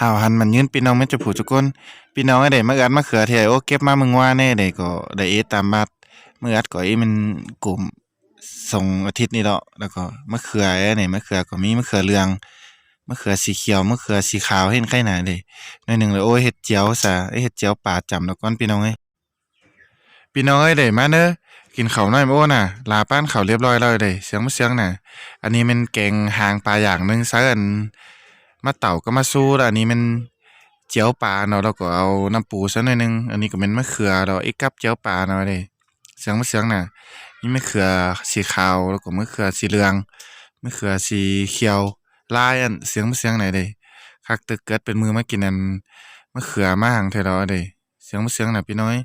หาวหันมันยืนพี่น้องแม่จะผู้ทุกคนพี่น้องไอ้ได้มาอัดมะเขือเทศโอ้เก็บมามึงว่าแน่ได้ก็ได้เอตามบัดมื้ออัดก็อีมันกลุ่มส่งอาทิตย์นี้ดอกแล้วก็มะเขือไอ้นี่มะเขือก็มีมะเขือเหลืองมะเขือสีเขียวมะเขือสีขาวเห็นไข่หนาเด้หน่อยหนึ่งเลยโอ้ยเฮ็ดเจียวซะเอ้เฮ็ดเจียวปลาจำแล้วก่อนพี่น้องเอ้พี่น้องเอ้ยได้มาเด้อกินข้าวหน่อยโอ้น่ะลาป้านข้าวเรียบร้อยแล้วเด้เสียงบ่เสียงน่ะ อันนี้มันแกงหางปลาอย่างหนึ่งซะอัน มาเต่าก็มาสู้แล้วอันนี้มันเจียวปลาเนาะแล้วก็เอาน้ำปูซะหน่อยหนึง อันนี้ก็เป็นมะเขือดอกไอ้กับเจียวปลาเนาะเด้เสียงบ่เสียงน่ะนี่มะเขือสีขาวแล้วก็มะเขือสีเหลืองมะเขือสีเขียวลายอันเสียงบ่เสียงไหนเด้คักตึกเกิดเป็นมือมากินอันมะเขือมาหังเท่าเด้เสียงบ่เสียงน่ะพี่น้อย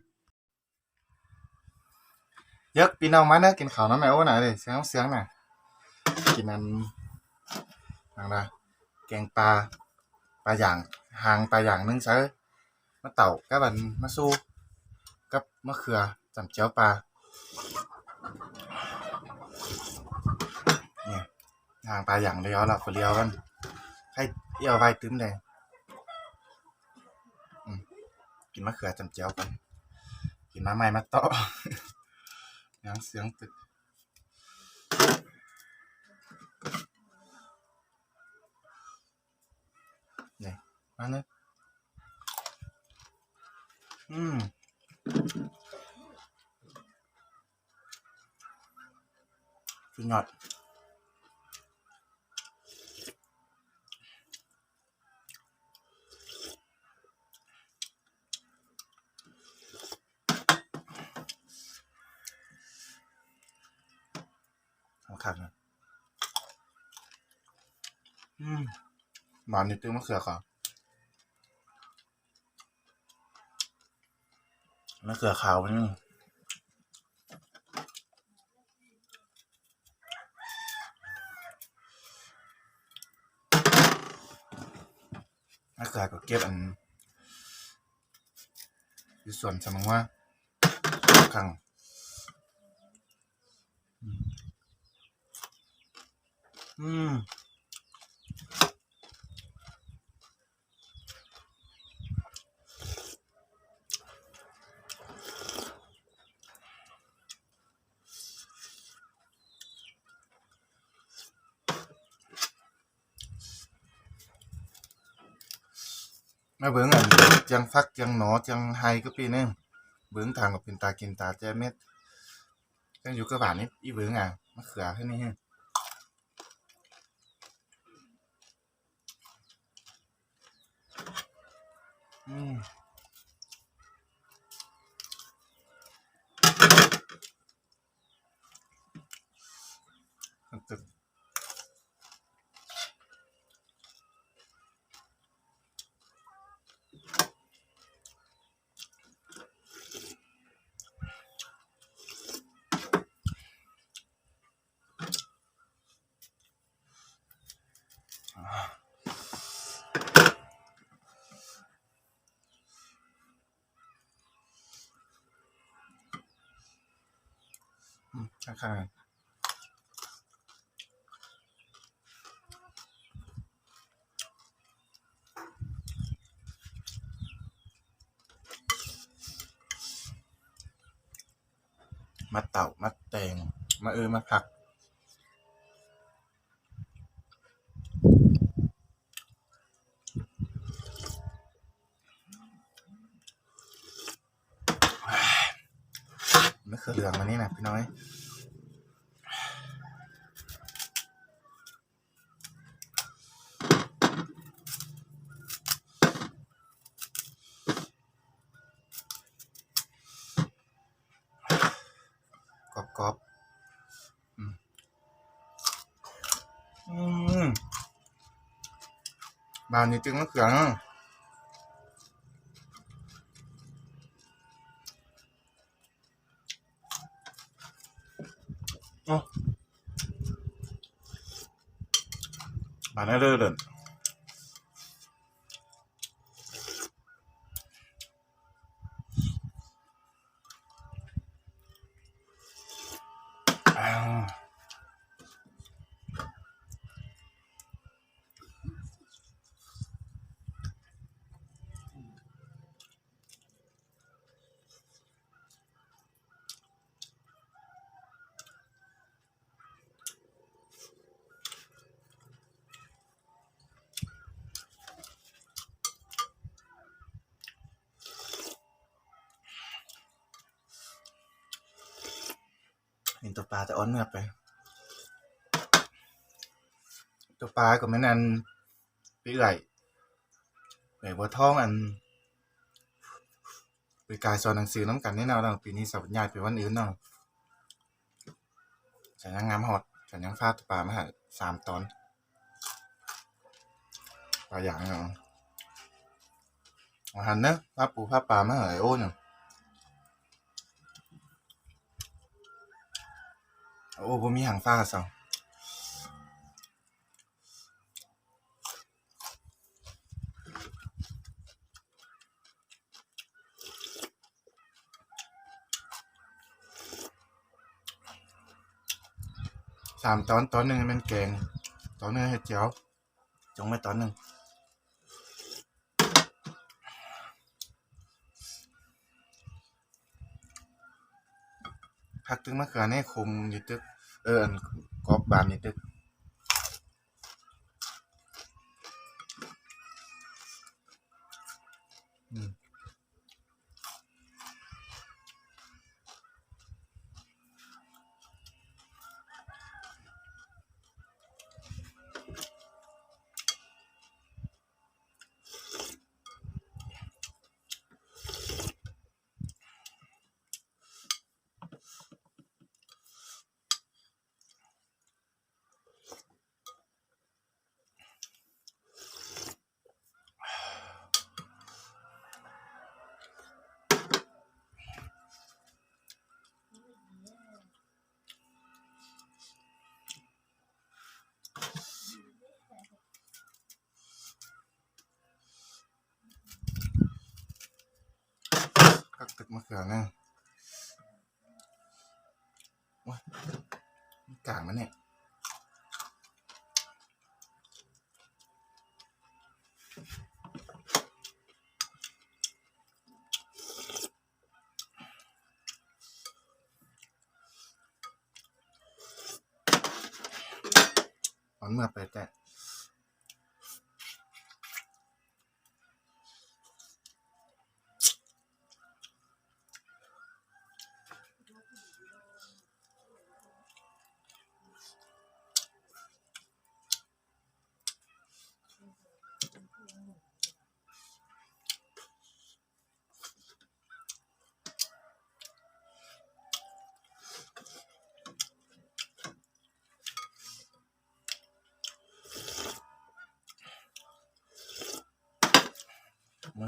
ยกพี่น้องมาเด้อกินข้าวน้ำแม่โอ้น่ะเด้เสียงบ่เสียงน่ะกินอันอันนะ แกงปลาปลาอย่างหางปลาอย่างนึงซะมะเต่ากับอันมะสู้กับมะเขือจำเจียวปลาเนี่ยหางปลาอย่างเดียวเราคนเดียวกันให้เอี่ยวไว้ตึ้มเลยกินมะเขือจำเจียวกันกินมาใหม่มาต่อยังเสียงตึก มาเลยอืมสุดยอดสำคัญนะอืมหวานนิดนึงมะเขือก่อน มะเขือขาวมันนึงมะเขือก็เก็บอันอยู่ส่วนสมองว่าข้างอืม มาเบิ่งอันจังฟักจังหนอจังไฮก็ปีนึงเบิ่งทางก็เป็นตากินตาแจ้เม็ดจังอยู่กระบานนี่อีเบิ่งอะมะเขือแค่นี้ฮะอืมตึก อืมามาเต่ามาแตง มาเออมาผัก คือเหลืองมานี่นะพี่น้อยกรอบกรอบๆอืมบานนี้จึงมะเขือเนอะ โอ้บานได้เลยเด่นอ้าว เห็นตัวปลาแต่อ้อนเมือกไป ตัวปลาก็แม่นอันปีไหลไหลบัวทองอันไปกายสอนหนังสือน้ำกันแน่นอนปีนี้สัปดาห์ไปวันอื่นเนาะฉันยังงามฮอดฉันยังฟาดตัวปลามาหาสามตอนปลาอย่างเนาะอาหันเนอะพาปูพาปลามาหาไอโอ้เนาะ โอ้บ่มีหางฟ้าซะสามตอนตอนหนึ่งเป็นแกงตอนหนึ่งเห็ดเจียวจงไว้ตอนหนึ่ง พักตึงมะเขือในคมอยู่ตึก เอออันกรอบบานอยู่ตึกอืมพักตึก มะเขือนะว้ายมันกลางมันเนี่ยตอนเมื่อไปแต่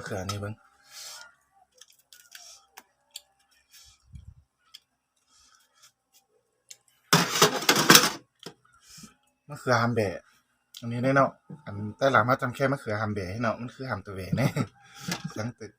ขือนี่เบิ้งมะเขือหามแบะอันนี้ได้เนาะ อันใต้หลังมาจำแค่มะเขือหามแบะให้เนาะ มันคือหามตัวแบะแน่สังตึก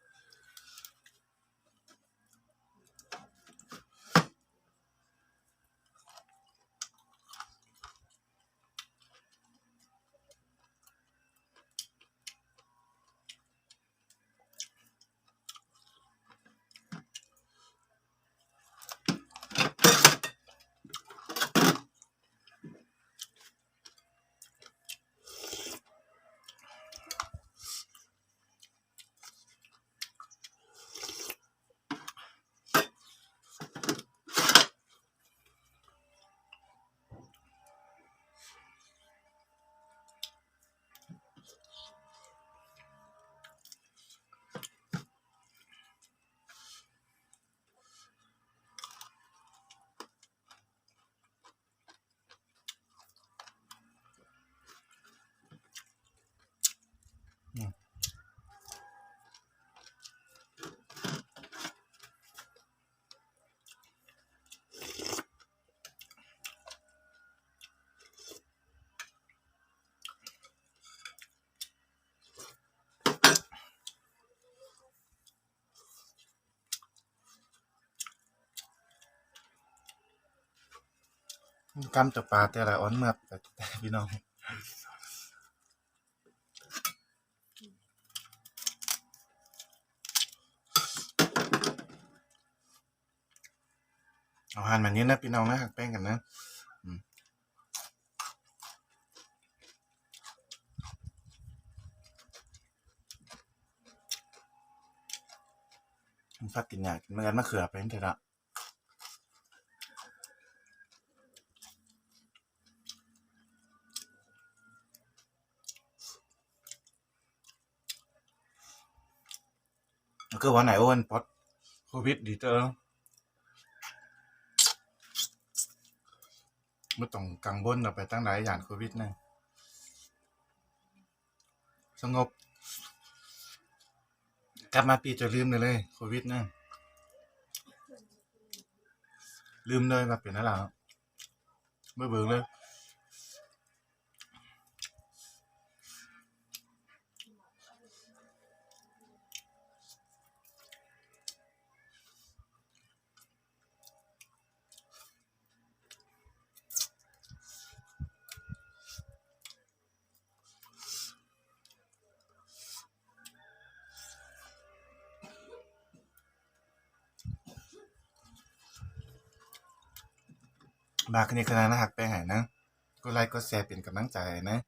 กำจับปลาแต่ละอ้อนเมือกแต่แต่พี่น้องเอาหั่นแบบนี้นะพี่น้องนะหักแป้งกันนะฉันฟักกินยากินเหมื่อนกันมะเขือเป็นเถอะ ก็วันไหนโอนพอดโควิดดีเตอร์ไม่ต้องกังวลเราไปตั้งหลายอย่างโควิดนะสงบ กลับมาปีจะลืมเลยเลยโควิดนะลืมเลยมาเป็นอะไรเบื่เบื่อเลย มาคืนนี้คณะนะหักแปหายนะก็ไลค์ก็แชร์เป็นกำลังใจนะ